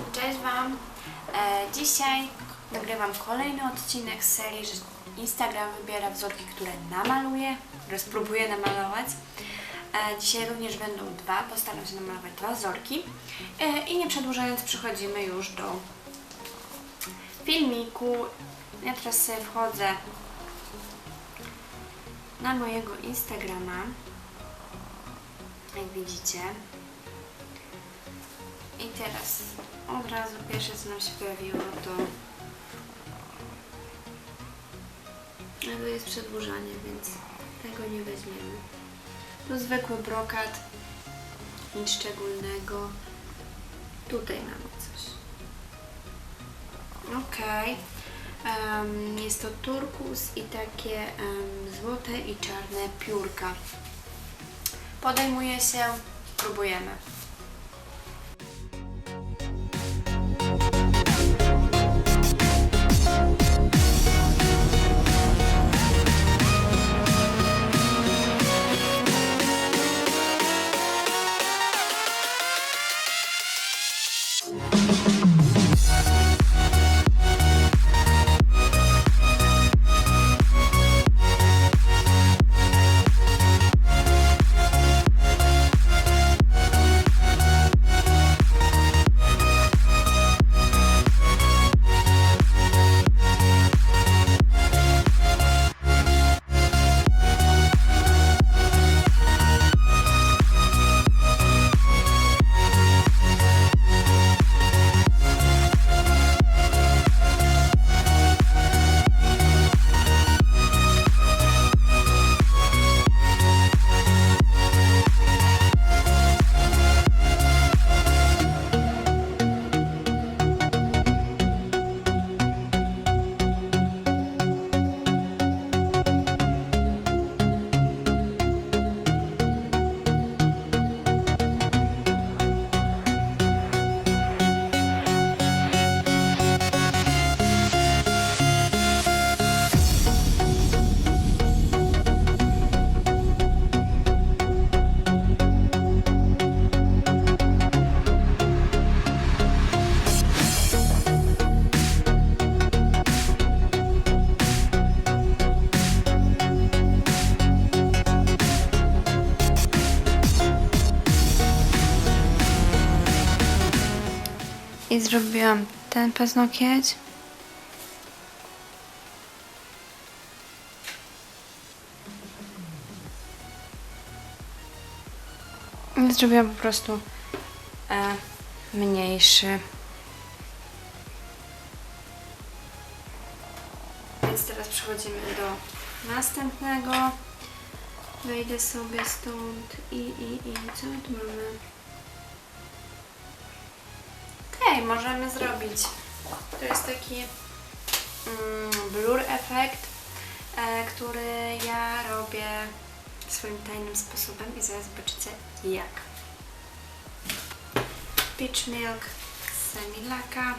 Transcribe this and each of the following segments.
Cześć Wam! E, dzisiaj nagrywam kolejny odcinek z serii, że Instagram wybiera wzorki, które namaluję, które spróbuję namalować. E, dzisiaj również będą dwa, postaram się namalować dwa wzorki. E, I nie przedłużając, przechodzimy już do filmiku. Ja teraz sobie wchodzę na mojego Instagrama, jak widzicie. I teraz od razu pierwsze co nam się pojawiło to to jest przedłużanie, więc tego nie weźmiemy. Tu zwykły brokat, nic szczególnego. Tutaj mamy coś. Okej. Em, jest to turkus i takie em, złote i czarne piórka. Podejmuje się, próbujemy. I zrobiłam ten paznokieć. I zrobiłam po prostu e, mniejszy. Więc teraz przechodzimy do następnego. Wejdę sobie stąd i, i, i co tu mamy? Możemy zrobić. To jest taki mm, blur efekt, e, który ja robię swoim tajnym sposobem i zaraz zobaczycie jak. Peach Milk z Semilaka.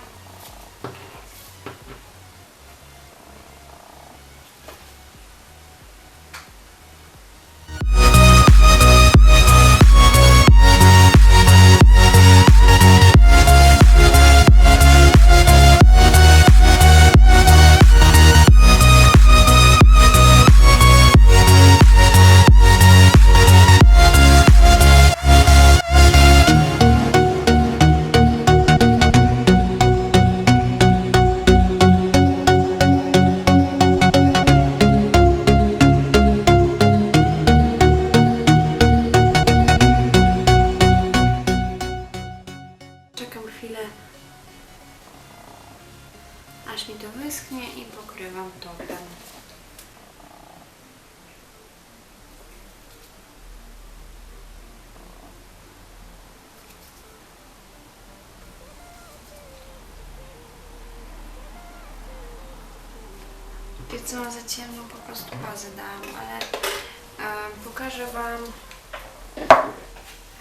Aż mi to wyschnie i pokrywam topem. Wiecie co, za ciemną po prostu bazę dałam, ale e, pokażę Wam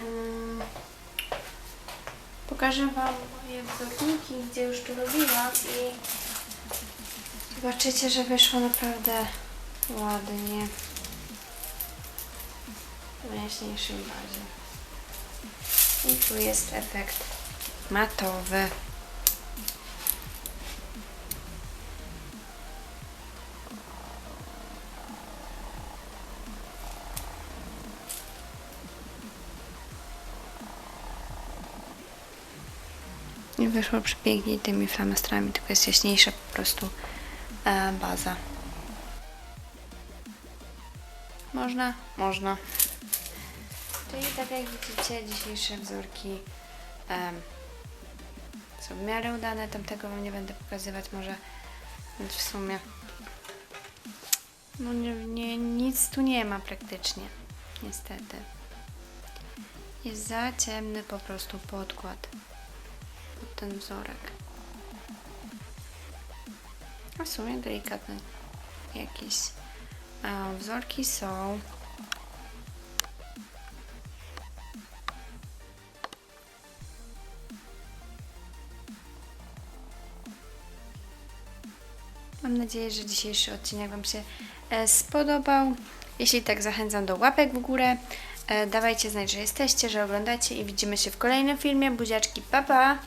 mm, Pokażę Wam wzorniki, gdzie już to robiłam i zobaczycie, że wyszło naprawdę ładnie w jaśniejszej bazie. I tu jest efekt matowy. I wyszło przepięknie tymi flamastrami, tylko jest jaśniejsza po prostu e, baza. Można? Można. Czyli tak jak widzicie, dzisiejsze wzórki em, są w miarę udane. Tamtego Wam nie będę pokazywać może, więc w sumie no nie, nie, nic tu nie ma praktycznie. Niestety. Jest za ciemny po prostu podkład pod ten wzorek. A w sumie delikatne jakieś a, wzorki są. Mam nadzieję, że dzisiejszy odcinek Wam się e, spodobał. Jeśli tak, zachęcam do łapek w górę. E, dawajcie znać, że jesteście, że oglądacie i widzimy się w kolejnym filmie. Buziaczki, pa pa!